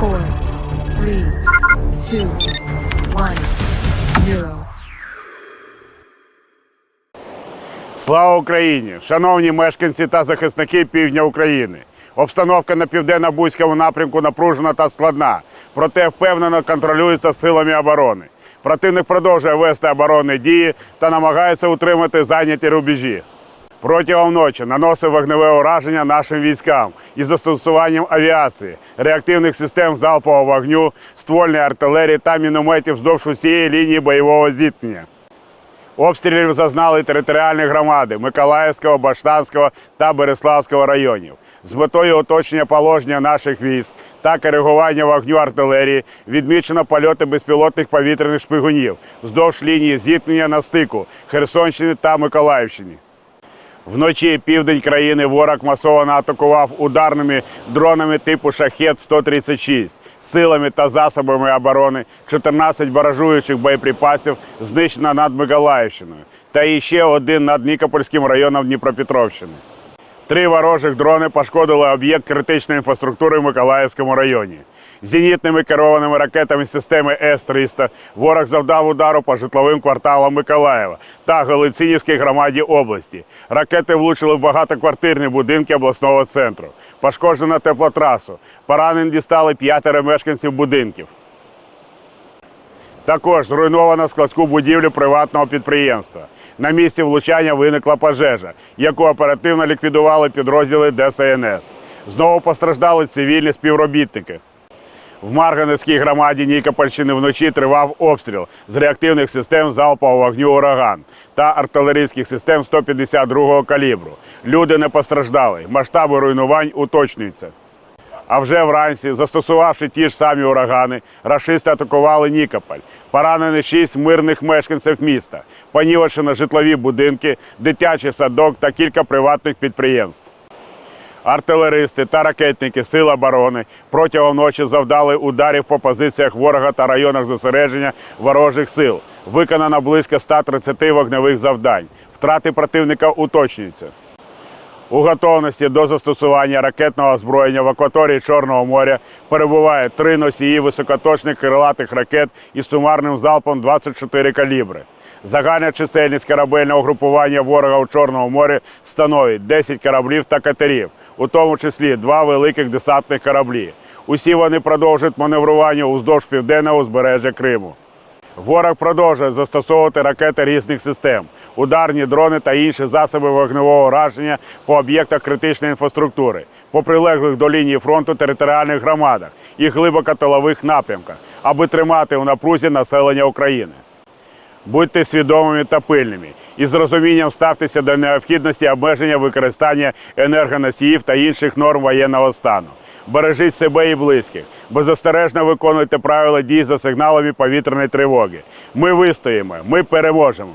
four. Слава Україні! Шановні мешканці та захисники півдня України. Обстановка на південно-бузькому напрямку напружена та складна, проте впевнено контролюється силами оборони. Противник продовжує вести оборонні дії та намагається утримати зайняті рубежі. Протягом ночі наносив вогневе ураження нашим військам із застосуванням авіації, реактивних систем залпового вогню, ствольної артилерії та мінометів вздовж усієї лінії бойового зіткнення. Обстрілів зазнали територіальні громади Миколаївського, Баштанського та Береславського районів. З метою оточення положення наших військ та коригування вогню артилерії відмічено польоти безпілотних повітряних шпигунів вздовж лінії зіткнення на стику Херсонщини та Миколаївщини. Вночі південь країни ворог масово атакував ударними дронами типу Шахет-136 силами та засобами оборони 14 баражуючих боєприпасів знищено над Миколаївщиною та іще один над Нікопольським районом Дніпропетровщини. Три ворожих дрони пошкодили об'єкт критичної інфраструктури в Миколаївському районі. Зенітними керованими ракетами системи С-300 ворог завдав удару по житловим кварталам Миколаєва та Галицинівській громаді області. Ракети влучили в багатоквартирні будинки обласного центру. Пошкоджено теплотрасу. Поранені дістали п'ятеро мешканців будинків. Також зруйновано складську будівлю приватного підприємства. На місці влучання виникла пожежа, яку оперативно ліквідували підрозділи ДСНС. Знову постраждали цивільні співробітники. В Марганецькій громаді Нікопольщини вночі тривав обстріл з реактивних систем залпового вогню ураган та артилерійських систем 152-го калібру. Люди не постраждали. Масштаби руйнувань уточнюються. А вже вранці, застосувавши ті ж самі урагани, рашисти атакували Нікополь. Поранені шість мирних мешканців міста, понівечено житлові будинки, дитячий садок та кілька приватних підприємств. Артилеристи та ракетники Сил оборони протягом ночі завдали ударів по позиціях ворога та районах зосередження ворожих сил. Виконано близько 130 вогневих завдань. Втрати противника уточнюються. У готовності до застосування ракетного озброєння в акваторії Чорного моря перебуває три носії високоточних крилатих ракет із сумарним залпом 24 калібри. Загальна чисельність корабельного групування ворога у Чорному морі становить 10 кораблів та катерів, у тому числі два великих десантних кораблі. Усі вони продовжують маневрування уздовж південного узбережжя Криму. Ворог продовжує застосовувати ракети різних систем, ударні дрони та інші засоби вогневого ураження по об'єктах критичної інфраструктури, по прилеглих до лінії фронту територіальних громадах і глибокотилових напрямках, аби тримати у напрузі населення України. Будьте свідомими та пильними і з розумінням ставтеся до необхідності обмеження використання енергоносіїв та інших норм воєнного стану. Бережіть себе і близьких, беззастережно виконуйте правила дій за сигналами повітряної тривоги. Ми вистоїмо, ми переможемо.